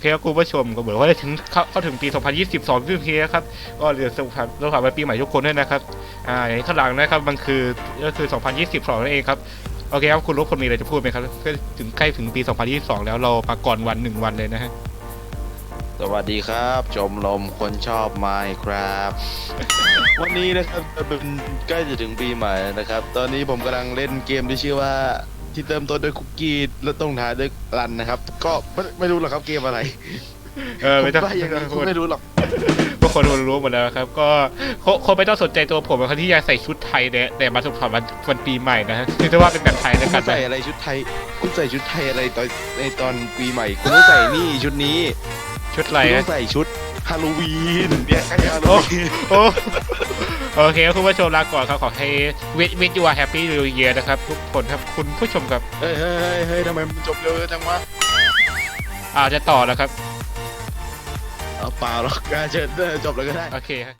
เคครับคุณผู้ชมก็เหมือนว่าจะถึงเข้าเข้าถึงปี 2022ซึ่งทีนะครับก็เดือนสุขภาพสุขภาพปีใหม่ทุกคนด้วยนะครับอ่าอย่างนี้ข้างหลังนะครับมันคือก็คือ 2022นั่นเองครับโอเคครับคุณรู้คนมีอะไรจะพูดไหมครับก็ถึงใกล้ถึงปี 2022 แล้วเรามาก่อนวันหนึ่งวันเลยนะฮะสวัสดีครับชมรมคนชอบไม้ครับ วันนี้นะครับเป็นใกล้จะถึงปีใหม่นะครับ ตอนนี้ผมกำลังเล่นเกมที่ชื่อว่า ที่เติมต้นด้วยคุกกี้แล้วต้องท้ายด้วยรันนะครับ ก็ไม่ไม่รู้หรอกครับเกมอะไรเออไม่ต้องผว่าอย่างนี้คุณไม่รู้หรอก พวกคนรู้หมดแล้วครับ ก็คงคงไม่ต้องสนใจตัวผมนะครับที่อยากใส่ชุดไทยเนี่ยแต่มาสุขภาพวันวันปีใหม่นะฮะคือถ้าว่าเป็นแบบไทยคุนะณครับใส่อะไรชุดไทย คุณใส่ชุดไทยอะไรตอนในตอนปีใหม่ คุณต้องใส่นี่ชุดนี้ชุดอะไรคุณต้ฮะองใส่ชุดฮาโลวีนเนี่ยใกล้ฮาโลวีนโอ้ โอเคครับคุณผู้ชมลาก่อนครับขอให้วิทวิทยูอาแฮปปี้นิวเยียนะครับทุกคนครับคุณผู้ชมครับเฮ้ยเฮ้ยเฮ้ยเฮ้ยทำไมมันจบเร็วจังวะอาจจะต่อแล้วครับเอาเปล่าหรอกอะเชิญเออจบแล้วก็ได้ โอเคครับ